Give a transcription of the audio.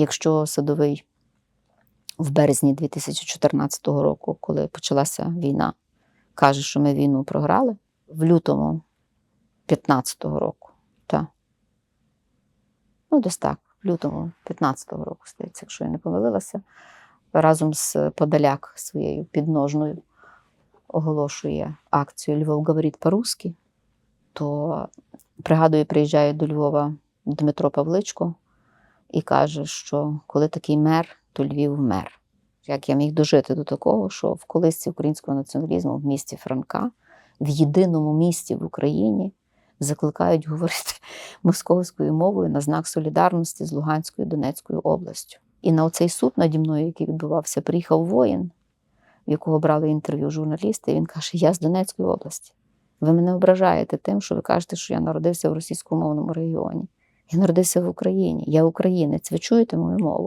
Якщо садовий в березні 2014 року, коли почалася війна, каже, що ми війну програли, в лютому 2015 року, та, ну десь так, в лютому 2015 року, здається, якщо я не помилилася, разом з Подоляк своєю підножною оголошує акцію Львов говорить по-русски, то пригадую, приїжджає до Львова Дмитро Павличко і каже, що коли такий мер, то Львів мер. Як я міг дожити до такого, що в колисці українського націоналізму в місті Франка, в єдиному місті в Україні закликають говорити московською мовою на знак солідарності з Луганською Донецькою областю. І на оцей суд наді мною, який відбувався, приїхав воїн, в якого брали інтерв'ю журналісти, і він каже: Я з Донецької області. Ви мене ображаєте тим, що ви кажете, що я народився в російськомовному регіоні. Я народився в Україні, я українець. Ви чуєте мою мову?